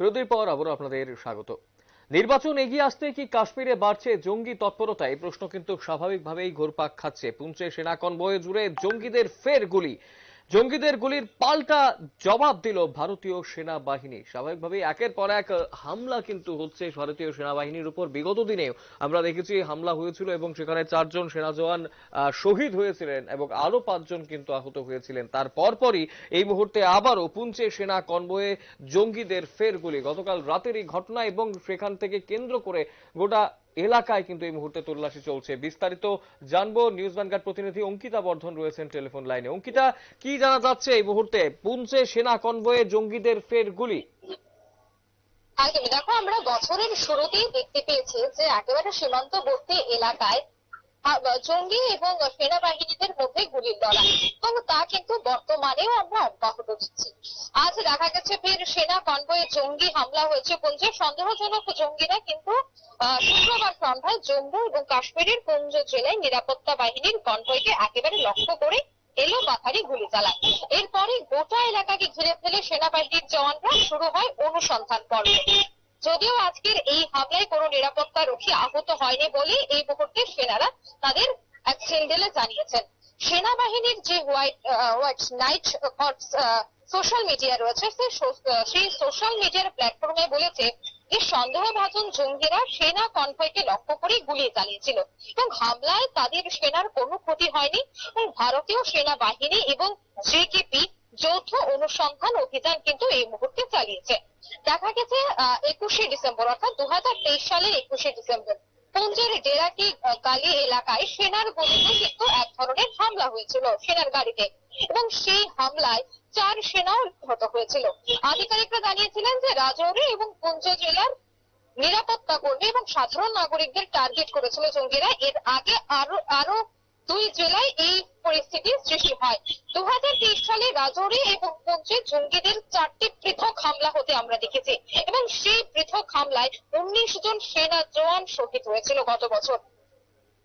বিরতির পর আবারও আপনাদের স্বাগত। নির্বাচন এগিয়ে আসতে কি কাশ্মীরে বাড়ছে জঙ্গি তৎপরতা? এই প্রশ্ন কিন্তু স্বাভাবিকভাবেই ঘোরপাক খাচ্ছে। পুঞ্চে সেনা কনভয়ে জুড়ে জঙ্গিদের ফের গুলি। জঙ্গিদের গুলির পাল্টা জবাব দিল ভারতীয় সেনাবাহিনী। স্বাভাবিকভাবেই একের পর এক হামলা কিন্তু হচ্ছে ভারতীয় সেনাবাহিনীর উপর। বিগত দিনে আমরা দেখেছি হামলা হয়েছিল এবং সেখানে চারজন সেনা জওয়ান শহীদ হয়েছিলেন এবং আরও পাঁচজন কিন্তু আহত হয়েছিলেন। তার পরপরই এই মুহূর্তে আবারও পুঞ্চে সেনা কনভয়ে জঙ্গিদের ফের গুলি। গতকাল রাতের এই ঘটনা এবং সেখান থেকে কেন্দ্র করে গোটা এলাকায় কিন্তু এই মুহূর্তে তল্লাশি চলছে। বিস্তারিত জানব নিউজ ভ্যানগার্ড প্রতিনিধি অঙ্কিতা বর্ধন রয়েছেন টেলিফোন লাইনে। অঙ্কিতা, কি জানা যাচ্ছে এই মুহূর্তে? পুঞ্চে সেনা কনভয়ে জঙ্গিদের ফের গুলি। দেখো, আমরা বছরের শুরুতেই দেখতে পেয়েছি যে একেবারে সীমান্তবর্তী এলাকায় জঙ্গি এবং সেনাবাহিনীদের মধ্যে গুলির লড়াই। এবং তা কিন্তু বর্তমানেও আমরা অব্যাহত দিচ্ছি। আজ দেখা গেছে ফের সেনা কনভয়ে জঙ্গি হামলা হয়েছে পুঞ্জে সন্দেহজনক জঙ্গিরা কিন্তু শুক্রবার সন্ধ্যায় জম্মু এবং কাশ্মীরের পুঞ্জ জেলায় নিরাপত্তা বাহিনীর কনভয়কে একেবারে লক্ষ্য করে এলো বাথারি গুলি চালায়। এরপরে গোটা এলাকাকে ঘিরে ফেলে সেনাবাহিনীর জওয়ানরা শুরু হয় অনুসন্ধান পর্ব। যদিও আজকের এই হামলায় কোনো নিরাপত্তা রক্ষী আহত হয়নি বলে এই মুহূর্তে সেনারা তাদের এক সিন্ডেলে জানিয়েছেন। সেনাবাহিনীর যে white white knight corps social media রয়েছে সেই সোশ্যাল মিডিয়ার প্ল্যাটফর্মে বলেছে যে সন্দেহভাজন জঙ্গিরা সেনা কনভয়কে লক্ষ্য করে গুলি চালিয়েছিল এবং হামলায় তাদের সেনার কোনো ক্ষতি হয়নি এবং ভারতীয় সেনাবাহিনী এবং জেকেপি যৌথ অনুসন্ধান অভিযান কিন্তু এই মুহূর্তে চালিয়েছে। দেখা গেছে একুশে ডিসেম্বর, অর্থাৎ দু হাজার তেইশ সালের একুশে ডিসেম্বর। পুঞ্জের ডেরাটি কালি এলাকায় সেনার গুলিতে কিন্তু এক ধরনের হামলা হয়েছিল সেনার গাড়িতে। এবং সেই হামলায় চার সেনাও নিহত হয়েছিল। আধিকারিকরা জানিয়েছিলেন যে রাজৌরি এবং পুঞ্জ জেলার নিরাপত্তা কর্মী এবং সাধারণ নাগরিকদের টার্গেট করেছিল জঙ্গিরা। এর আগে আরও আরও দুই জেলায় এই পরিস্থিতির সৃষ্টি হয়। দু সালে রাজৌরি এবং পুঞ্চে জঙ্গিদের চারটি পৃথক হামলা হতে আমরা দেখেছি এবং সেই পৃথক হামলায় উনিশ জন সেনা জওয়ান শহীদ হয়েছিল গত বছর।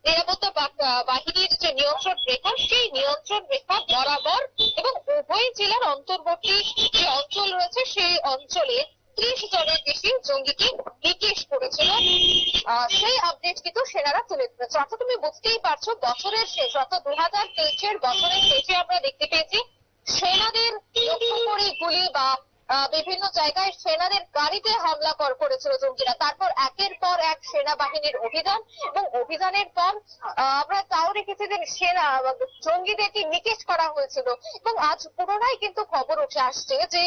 নিরাপত্তা বাহিনীর যে নিয়ন্ত্রণ রেখা, সেই নিয়ন্ত্রণ রেখা বরাবর এবং উভয় জেলার অন্তর্বর্তী যে অঞ্চল রয়েছে, সেই অঞ্চলে ত্রিশ জনের বেশি জঙ্গিকে নিকেশ করেছিল সেই আপডেট কিন্তু সেনারা তুলে ধরেছে। অর্থাৎ তুমি বুঝতেই পারছ, বছরের শেষ, অর্থাৎ দু হাজার তেইশের বছরের শেষে আমরা দেখতে পেয়েছি, সেনাদের লক্ষ্য করে গুলি বা বিভিন্ন জায়গায় সেনাদের গাড়িতে হামলা কর, করেছিল জঙ্গিরা। তারপর একের পর এক সেনাবাহিনীর অভিযান এবং অভিযানের পর আমরা তাও দেখেছি যে সেনা জঙ্গিদেরকে নিকেশ করা হয়েছিল। এবং আজ পুনরায় কিন্তু খবর উঠে আসছে যে,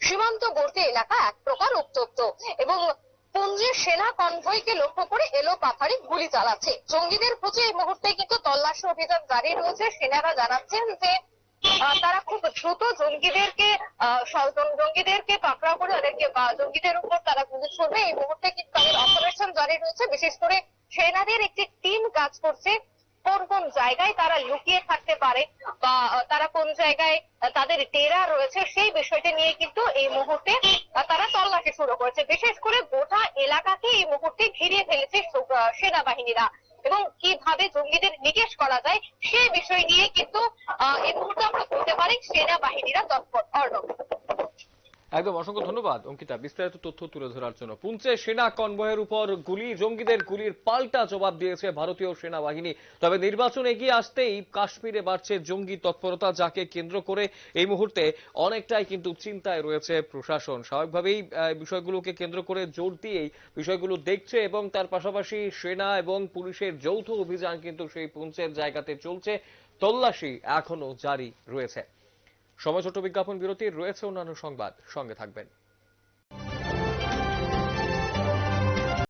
সীমান্তবর্তী এলাকা এক প্রকার উত্তপ্ত। এবং পুঞ্জের সেনা কনভয়কে লক্ষ্য করে এলো পাথারি গুলি চালাচ্ছে। জঙ্গিদের খুঁজে এই মুহূর্তে কিন্তু তল্লাশি অভিযান জারি রয়েছে। সেনারা জানাচ্ছেন যে তারা খুব দ্রুত জঙ্গিদেরকে জঙ্গিদেরকে পাকড়াও করে তাদেরকে জঙ্গিদের উপর তারা গুলি ছড়বে। এই মুহূর্তে কিন্তু তাদের অপারেশন জারি রয়েছে। বিশেষ করে সেনাদের একটি টিম কাজ করছে। কোন কোন জায়গায় তারা লুকিয়ে থাকতে পারে বা তারা কোন জায়গায় তাদের ডেরা রয়েছে সেই বিষয়টি নিয়ে কিন্তু এই মুহূর্তে তারা তল্লাশি শুরু করেছে। বিশেষ করে গোটা এলাকাকে এই মুহূর্তে ঘিরে ফেলেছে সেনাবাহিনীরা। এবং কীভাবে জঙ্গিদের নিকেশ করা যায়, সে বিষয় নিয়ে কিন্তু এই মুহূর্তে আমরা বলতে পারি সেনাবাহিনীরা তৎপর। অর্ণব। একদম অসংখ্য ধন্যবাদ, অঙ্কিতা। বিস্তারিত তথ্য তুলে ধরার জন্য। পুঞ্চে সেনা কনভয়ের উপর গুলি, জঙ্গিদের গুলির পাল্টা জবাব দিয়েছে ভারতীয় সেনাবাহিনী। তবে নির্বাচন এগিয়ে আসতেই কাশ্মীরে বাড়ছে জঙ্গি তৎপরতা, যাকে কেন্দ্র করে এই মুহূর্তে অনেকটাই কিন্তু চিন্তায় রয়েছে প্রশাসন। স্বাভাবিকভাবেই বিষয়গুলোকে কেন্দ্র করে জোর দিয়েই বিষয়গুলো দেখছে এবং তার পাশাপাশি সেনা এবং পুলিশের যৌথ অভিযান কিন্তু সেই পুঞ্চের জায়গাতে চলছে। তল্লাশি এখনও জারি রয়েছে। সময় ছোট বিজ্ঞাপন বিরতির রয়েছে অন্যান্য সংবাদ। সঙ্গে থাকবেন।